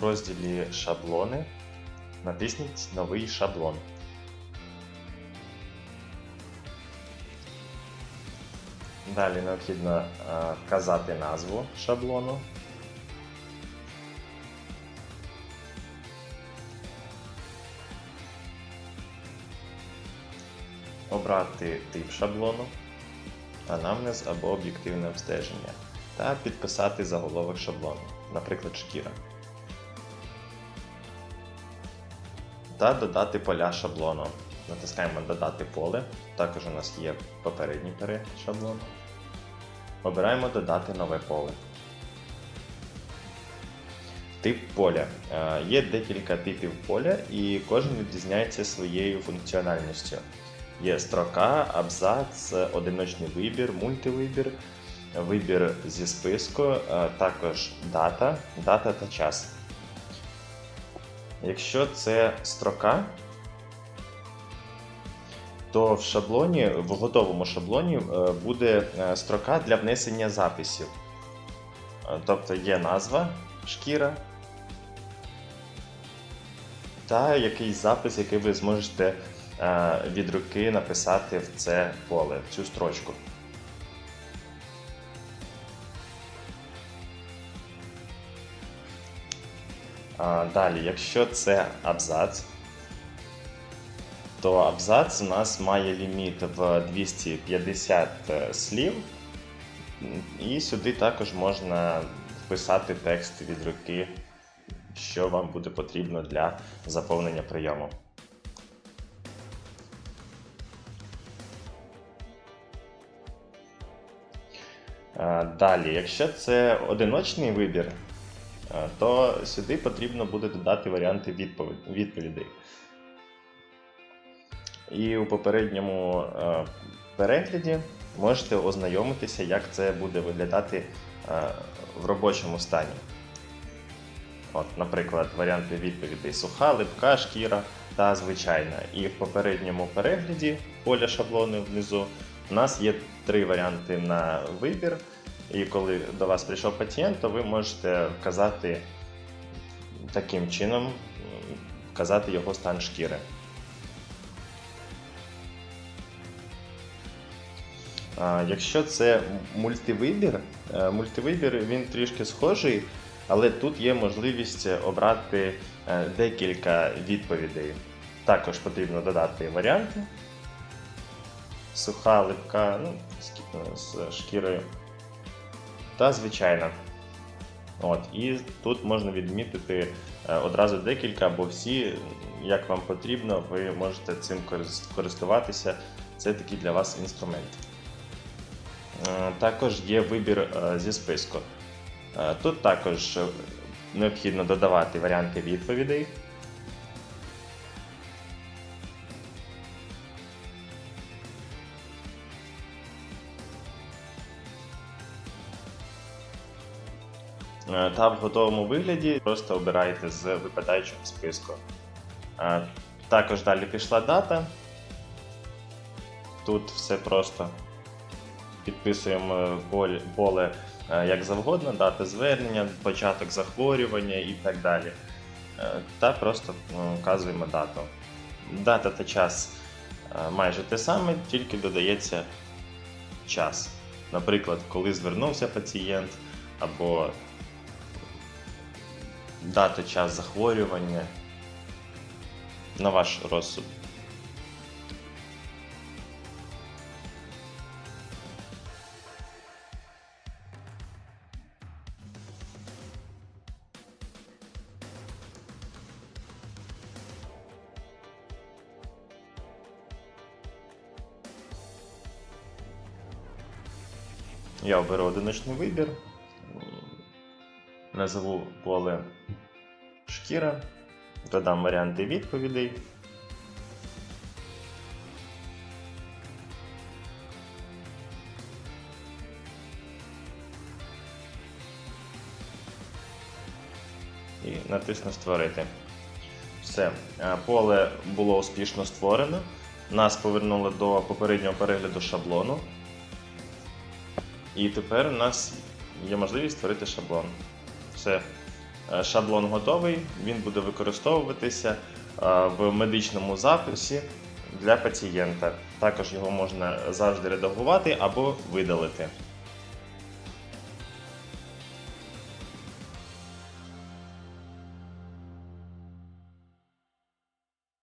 в розділі Шаблони натисніть Новий шаблон. Далі необхідно е, вказати назву шаблону. Обрати тип шаблону, анамнез або об'єктивне обстеження та підписати заголовок шаблону, наприклад, шкіра. Та додати поля шаблону. Натискаємо Додати поле. Також у нас є попередній перегляд шаблону. Обираємо Додати нове поле. Тип поля. Е, Є декілька типів поля, і кожен відрізняється своєю функціональністю. Є строка, абзац, одиночний вибір, мультивибір, вибір зі списку, е, також дата, дата та час. Якщо це строка, то в шаблоні, в готовому шаблоні е, буде е, строка для внесення записів. Е, Тобто є назва шкіра та якийсь запис, який ви зможете від руки написати в це поле, в цю строчку. Далі, якщо це абзац, то абзац у нас має ліміт в 250 слів, і сюди також можна вписати текст від руки, що вам буде потрібно для заповнення прийому. Е, Далі, якщо це одиночний вибір, е, то сюди потрібно буде додати варіанти відповідей. І у попередньому е, перегляді можете ознайомитися, як це буде виглядати е, в робочому стані. От, наприклад, варіанти відповідей суха, липка, шкіра та звичайна. І в попередньому перегляді поля шаблону внизу у нас є три варіанти на вибір. І коли до вас прийшов пацієнт, то ви можете вказати таким чином, вказати його стан шкіри. Якщо це мультивибір, е, мультивибір він трішки схожий, але тут є можливість обрати е, декілька відповідей. Також потрібно додати варіанти. Суха, липка, ну, з з шкірою. Та звичайна. От, і тут можна відмітити е, одразу декілька, або всі, як вам потрібно, ви можете цим користуватися. Це такий для вас інструмент. Е, Також є вибір е, зі списку. Тут також необхідно додавати варіанти відповідей. Та в готовому вигляді просто обирайте з випадаючого списку. Е, Також далі пішла дата. Тут все просто підписуємо е, як завгодно, дата звернення, початок захворювання і так далі. Е, Та просто ну, вказуємо дату. Дата та час е, майже те саме, тільки додається час. Наприклад, коли звернувся пацієнт, або дата, час захворювання на ваш розсуд. Я оберу одиночний вибір, назову поле шкіра, додам варіанти відповідей. І натисну Створити. Все, е, поле було успішно створено. Нас повернуло до попереднього перегляду шаблону. І тепер у нас є можливість створити шаблон. Все. Е, Шаблон готовий, він буде використовуватися е, в медичному записі для пацієнта. Також його можна завжди редагувати або видалити.